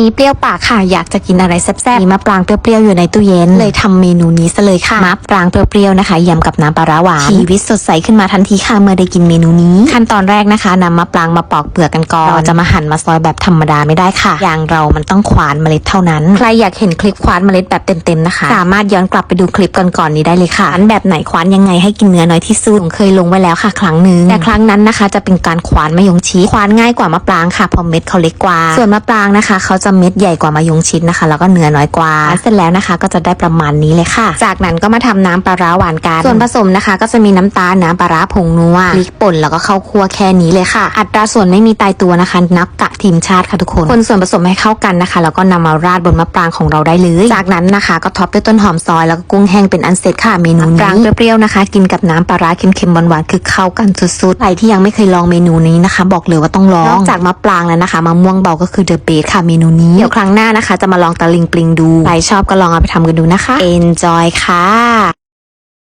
นี้เปรี้ยวปากค่ะอยากจะกินอะไรแซ่บๆมีมะปรางเปรี้ยวๆอยู่ในตู้เย็น เลยทำเมนูนี้ซะเลยค่ะมะปรางเปรี้ยวๆนะคะยำกับน้ำปลาร้าหวานชีวิตสดใสขึ้นมาทันทีค่ะเมื่อได้กินเมนูนี้ ขั้นตอนแรกนะคะนำมะปรางมาปอกเปลือกกันก่อนเราจะมาหั่นมาซอยแบบธรรมดาไม่ได้ค่ะ อย่างเรามันต้องขวานเมล็ดเท่านั้น ใครอยากเห็นคลิปควานเมล็ดแบบเต็มๆนะคะ สามารถย้อนกลับไปดูคลิปก่อนๆนี้ได้เลยค่ะควานแบบไหนควานยังไงให้กินเนื้อน้อยที่สุดเคยลงไว้แล้วค่ะ ครั้งหนึ่งแต่ครั้งนั้นนะคะ จะเป็นการควานมะยงชิดควานง่ายกว่ามะปรางค่ะเพราะเม็ดเขาเล็กกว่า ส่วนมะปรางนะคะเขาจะเม็ดใหญ่กว่ามะยงชิดนะคะ แล้วก็เนื้อน้อยกว่า เสร็จแล้วนะคะ ก็จะได้ประมาณนี้เลยค่ะ จากนั้นก็มาทำน้ำปลาร้าหวานกัน ส่วนผสมนะคะ ก็จะมีน้ำตาลน้ำปลาร้าผงนัวพริกป่นแล้วก็ข้าวคั่วแค่นี้เลยค่ะ อัตราส่วนไม่มีตายตัวนะคะ นับกะทีมชาติค่ะทุกคน คนส่วนผสมให้เข้ากันนะคะ แล้วก็นำมาราดบนมะปรางของเราได้เลย จากนั้นนะคะ ก็ท็อปด้วยต้นหอมซอยแล้วก็กุ้งแห้งเป็นอันเสร็จค่ะเมนูนี้ปรางเปรี้ยวๆนะคะ กินกับน้ำปลาร้าเค็มๆหวานๆคือเข้ากันสุดๆใครที่ยังไม่เคยลองเมนูนี้นะคะ บอกเลยว่าต้องลองนอกจากมะปรางแล้วนะคะมะม่วงเบาก็คือเดอะเบสค่ะเมนูนี้ เดี๋ยวครั้งหน้านะคะ จะมาลองตะลิงปลิงดู ใครชอบก็ลองเอาไปทำกันดูนะคะ enjoy ค่ะ